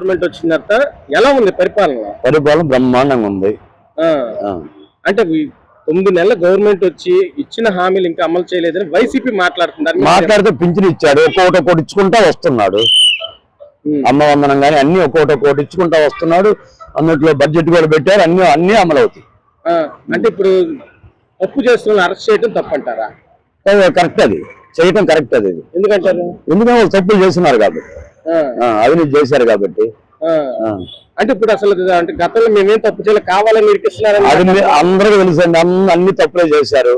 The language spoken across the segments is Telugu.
గవర్నమెంట్ వచ్చిన తర్వాత ఎలా ఉంది పరిపాలన? పరిపాలన బ్రహ్మాండంగా ఉంది. అంటే తొమ్మిది నెలల గవర్నమెంట్ వచ్చి ఇచ్చిన హామీలు ఇంకా అమలు చేయలేదని వైసీపీ మీద మాట్లాడితే పింఛన్ ఇచ్చాడు ఒక్కొక్కటి ఒక్కొక్కటి ఇచ్చుకుంటా వస్తున్నాడు. అమ్మ వందనం కానీ అన్ని ఒక్కొక్కటి ఒక్కొక్కటి ఇచ్చుకుంటా వస్తున్నాడు. అందులో బడ్జెట్ కూడా పెట్టారు అన్ని అన్ని అమలు అవుతాయి అంటే ఇప్పుడు తప్పు చేస్తున్న అరెస్ట్ చేయడం తప్పంటారా? కరెక్ట్ అది. చేయటం కరెక్ట్ అది. ఎందుకంటారు? ఎందుకంటే వాళ్ళు తప్పులు చేస్తున్నారు కాబట్టి. అవినీతి చేశారు కాబట్టి. అంటే ఇప్పుడు అసలు అంటే గతంలో మేమేం తప్పు చేయలేదు కావాలని ఇరికిస్తున్నారని అది మీ- అందరికీ తెలుసు అండి అన్ని తప్పులే చేశారు.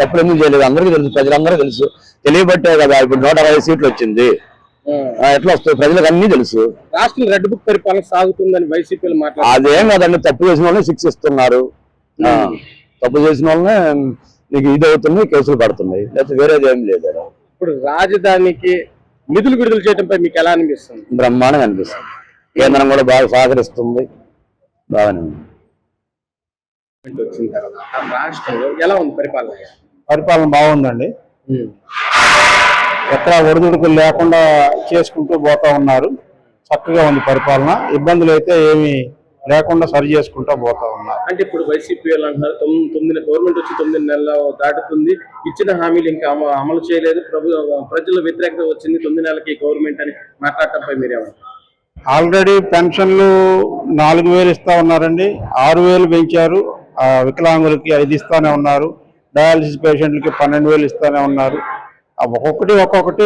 తప్పులు ఎందుకు చేయలేదు? అందరికీ తెలుసు ప్రజలందరూ తెలుసు. తెలియబట్టే కదా ఇప్పుడు నూట అరవై సీట్లు వచ్చింది. ఎట్లా వస్తుంది ప్రజలకు అన్ని తెలుసు. రాష్ట్రం రెడ్ బుక్ పరిపాలన సాగుతుందని వైసీపీలు మాట్లాడారు అదేం కదండి తప్పు చేసిన వాళ్ళని శిక్షిస్తున్నారు తప్పు చేసిన వాళ్ళనే నీకు ఇది అవుతుంది కేసులు పడుతున్నాయి. లేకపోతే వేరేది ఏం లేదు. ఇప్పుడు రాజధానికి నిధులు విడుదల చేయడంపై మీకు ఎలా అనిపిస్తుంది? బ్రహ్మాండంగా అనిపిస్తుంది. కేంద్రం కూడా బాగా సహకరిస్తుంది. బాగానే ఉంది వచ్చిన తర్వాత రాష్ట్రంలో ఎలా ఉంది పరిపాలన? పరిపాలన బాగుందండి. ఎక్కడ ఒడిదుడుకులు లేకుండా చేసుకుంటూ పోతా ఉన్నారు. చక్కగా ఉంది పరిపాలన. ఇబ్బందులు అయితే ఏమీ లేకుండా సరి చేసుకుంటూ పోతా ఉన్నారు అంటే ఇప్పుడు వైసీపీ వాళ్ళు అంటున్నారు తొమ్మిది గవర్నమెంట్ వచ్చి తొమ్మిది నెలలు దాటుతుంది. ఇచ్చిన హామీలు ఇంకా అమ- అమలు చేయలేదు. ప్రభు ప్రజల వ్యతిరేకత వచ్చింది. తొమ్మిది నెలలకి గవర్నమెంట్ అని మాట్లాడటంపై మీరేమంటారు ఆల్రెడీ పెన్షన్లు నాలుగు వేలు ఇస్తా ఉన్నారండి. ఆరు వేలు పెంచారు. వికలాంగులకి ఐదు ఇస్తానే ఉన్నారు. డయాలసిస్ పేషెంట్లకి పన్నెండు వేలు ఇస్తానే ఉన్నారు. ఒక్కొక్కటి ఒక్కొక్కటి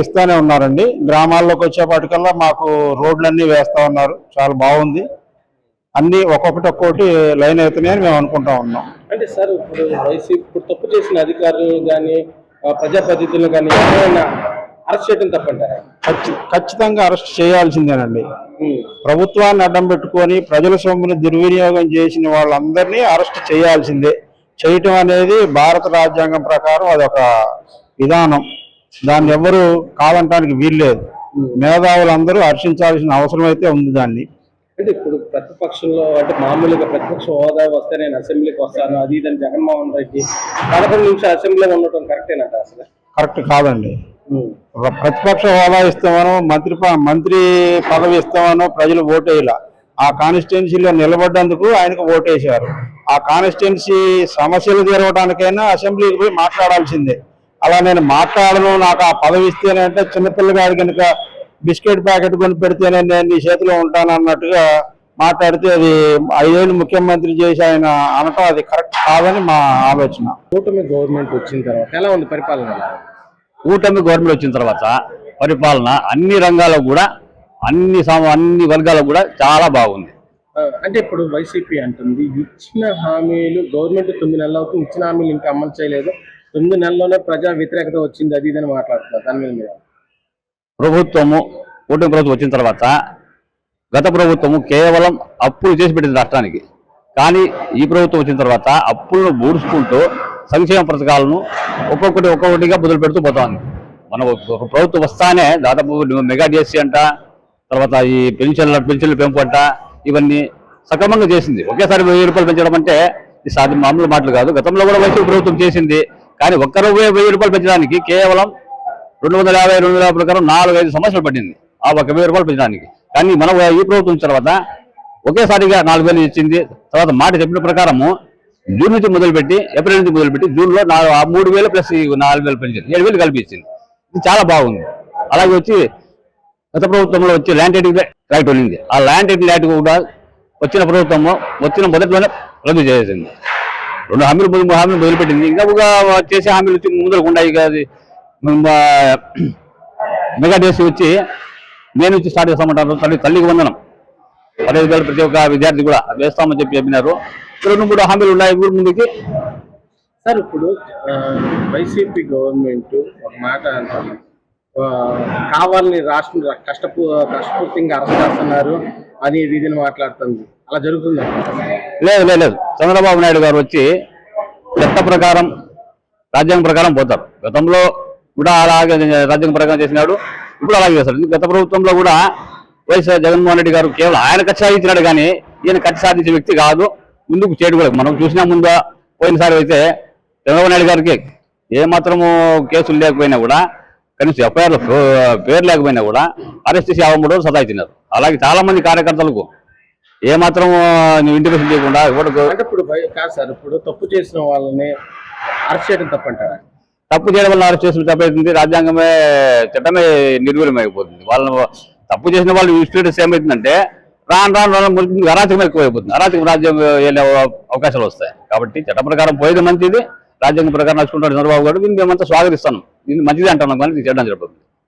ఇస్తానే ఉన్నారండి. గ్రామాల్లోకి వచ్చేపాటికల్లా మాకు రోడ్లన్నీ వేస్తా ఉన్నారు. చాలా బాగుంది. అన్ని ఒక్కొక్కటి ఒక్కొక్కటి లైన్ అవుతున్నాయని మేము అనుకుంటా ఉన్నాం. అంటే సార్ ఇప్పుడు వైసీపీ ఇప్పుడు తప్పు చేసిన అధికారులు కానీ ప్రజాప్రతినిధులు కానీ ఎవరైనా అరెస్ట్ చేయడం తప్పంటారా? ఖచ్చి- ఖచ్చితంగా అరెస్ట్ చేయాల్సిందేనండి. ప్రభుత్వాన్ని అడ్డం పెట్టుకొని ప్రజల సొమ్ముని దుర్వినియోగం చేసిన వాళ్ళందరినీ అరెస్ట్ చేయాల్సిందే. చేయటం అనేది భారత రాజ్యాంగం ప్రకారం అదొక విధానం. దాన్ని ఎవరు కాదంటానికి వీల్లేదు. మేధావులందరూ హర్షించాల్సిన అవసరం అయితే ఉంది దాన్ని. అంటే ఇప్పుడు ప్రతిపక్షంలో అంటే మామూలుగా ప్రతిపక్ష హోదా వస్తే నేను అసెంబ్లీకి వస్తాను అది ఇదని జగన్మోహన్ రెడ్డి పదకొండు నిమిషాలు అసెంబ్లీలో ఉండటం కరెక్టేనట అసలు? కరెక్ట్ కాదండి. ప్ర- ప్రతిపక్ష హోదా ఇస్తామనో మంత్రి మంత్రి పదవి ఇస్తామనో ప్రజలు ఓటేయాల. ఆ కాన్స్టిట్యున్సీలో నిలబడ్డందుకు ఆయనకు ఓటేశారు. ఆ కాన్స్టిట్యున్సీ సమస్యలు తీరవడానికైనా అసెంబ్లీకి పోయి మాట్లాడాల్సిందే. అలా నేను మాట్లాడను నాకు ఆ పదవి ఇస్తేనంటే చిన్నపిల్లగాడి కనుక బిస్కెట్ ప్యాకెట్ కొని పెడితేనే నేను నీ చేతిలో ఉంటాను అన్నట్టుగా మాట్లాడితే అది ఐదేళ్ళు ముఖ్యమంత్రి చేసి ఆయన అనటం అది కరెక్ట్ కాదని మా ఆలోచన. కూటమి గవర్నమెంట్ వచ్చిన తర్వాత ఎలా ఉంది పరిపాలన? కూటమి గవర్నమెంట్ వచ్చిన తర్వాత పరిపాలన అన్ని రంగాల్లో కూడా అన్ని సమ- అన్ని వర్గాలకు కూడా చాలా బాగుంది. అంటే ఇప్పుడు వైసీపీ అంటుంది ఇచ్చిన హామీలు గవర్నమెంట్ తొమ్మిది నెలలు అవుతుంది ఇచ్చిన హామీలు ఇంకా అమలు చేయలేదు. తొమ్మిది నెలల్లోనే ప్రజా వ్యతిరేకత వచ్చింది అది ఇదని మాట్లాడుతున్నారు. దాని మీద ప్రభుత్వము కూటమి ప్రభుత్వం వచ్చిన తర్వాత గత ప్రభుత్వము కేవలం అప్పులు చేసి పెట్టింది రాష్ట్రానికి. కానీ ఈ ప్రభుత్వం వచ్చిన తర్వాత అప్పులను బూడుచుకుంటూ సంక్షేమ పథకాలను ఒక్కొక్కటి ఒక్కొక్కటిగా మొదలు పెడుతూ పోతాంది మన ఒక ప్రభుత్వం వస్తానే దాదాపు మెగా డిఎస్సీ అంట తర్వాత ఈ పెన్షన్ల పెన్షన్ల పెంపు అంట ఇవన్నీ సక్రమంగా చేసింది. ఒకేసారి వెయ్యి రూపాయలు పెంచడం అంటే ఇది సాధ్యం మామూలు మాటలు కాదు. గతంలో కూడా వైసీపీ ప్రభుత్వం చేసింది. కానీ ఒక్క రూపాయి వెయ్యి రూపాయలు పెంచడానికి కేవలం రెండు వందల యాభై రెండు వందల యాభై ప్రకారం నాలుగు ఐదు సంవత్సరాలు పట్టింది ఆ ఒక వెయ్యి రూపాయలు పెంచడానికి. కానీ మన ఈ ప్రభుత్వం తర్వాత ఒకేసారిగా నాలుగు వేలు ఇచ్చింది. తర్వాత మాట చెప్పిన ప్రకారము జూన్ నుంచి మొదలుపెట్టి ఏప్రిల్ నుంచి మొదలుపెట్టి జూన్లో నాలుగు ఆ మూడు వేలు ప్లస్ ఈ నాలుగు వేలు పెంచింది. ఏడు వేలు కలిపి ఇచ్చింది ఇది చాలా బాగుంది. అలాగే వచ్చి గత ప్రభుత్వంలో వచ్చి ల్యాండ్ టైటింగ్ యాక్ట్ ఉంది ఆ ల్యాండ్ టైటింగ్ ల్యాట్ కూడా వచ్చిన ప్రభుత్వము వచ్చిన మొదట్లోనే రద్దు చేసింది. రెండు హామీలు మూడు హామీలు మొదలుపెట్టింది. ఇంకా ఒక చేసే హామీలు వచ్చి ముందరకు ఉన్నాయి కాదు మెగా డేస్ వచ్చి నేను వచ్చి స్టార్ట్ చేస్తామంటారు. తల్లి తల్లికి వందనం. పదహైదు వేలు ప్రతి ఒక్క విద్యార్థి కూడా వేస్తామని చెప్పి చెప్పినారు. రెండు మూడు హామీలు ఉన్నాయి ఊరు ముందుకి. సార్ ఇప్పుడు వైసీపీ గవర్నమెంట్ ఒక మాట అంటుంది. ఆ, కావాలని రాష్ట్రం కష్టపూ కష్టపూర్తిగా అరెస్ట్ చేస్తున్నారు అని ఇది మాట్లాడుతుంది. అలా జరుగుతుంది? లేదు లేదు లేదు. చంద్రబాబు నాయుడు గారు వచ్చి చట్ట ప్రకారం రాజ్యాంగం ప్రకారం పోతారు. గతంలో కూడా అలాగే రాజ్యాంగ ప్రకారం చేసినాడు. ఇప్పుడు అలాగే చేస్తాడు గత ప్రభుత్వంలో కూడా వైఎస్ఆర్ జగన్మోహన్ రెడ్డి గారు కేవలం ఆయన ఖర్చు సాధించినాడు కానీ ఈయన ఖర్చు సాధించే వ్యక్తి కాదు. ముందుకు చేయడు కూడా మనం చూసినా ముందు పోయినసారి అయితే చంద్రబాబు నాయుడు గారికి ఏ మాత్రము కేసులు లేకపోయినా కూడా కనీసం ఎఫ్ఐఆర్లో పేరు లేకపోయినా కూడా అరెస్ట్ చేసి యాభై మూడు రోజులు సతాయిస్తున్నారు. అలాగే చాలా మంది కార్యకర్తలకు ఏమాత్రం ఇంటిమేషన్ చేయకుండా ఇప్పుడు కాదు సార్ ఇప్పుడు తప్పు చేసిన వాళ్ళని అరెస్ట్ చేయడం తప్పంటారా? తప్పు చేయడం వల్ల అరెస్ట్ చేసిన తప్పైతుంది రాజ్యాంగమే చట్టమే నిర్వీర్యమైపోతుంది వాళ్ళని తప్పు చేసిన వాళ్ళు స్టేటస్ ఏమవుతుందంటే రాను రాను రాను మురికి అరాచకం ఎక్కువైపోతుంది. అరాచకం రాజ్యం వెళ్ళే అవకాశాలు వస్తాయి. కాబట్టి చట్ట ప్రకారం పోయేది మంచిది రాజ్యాంగం ప్రకారం నడుచుకుంటాడు చంద్రబాబు గారు దీన్ని మేమంతా స్వాగతిస్తాను ఇది మంచిది అంటున్నాం కానీ చేయడం జరుగుతుంది.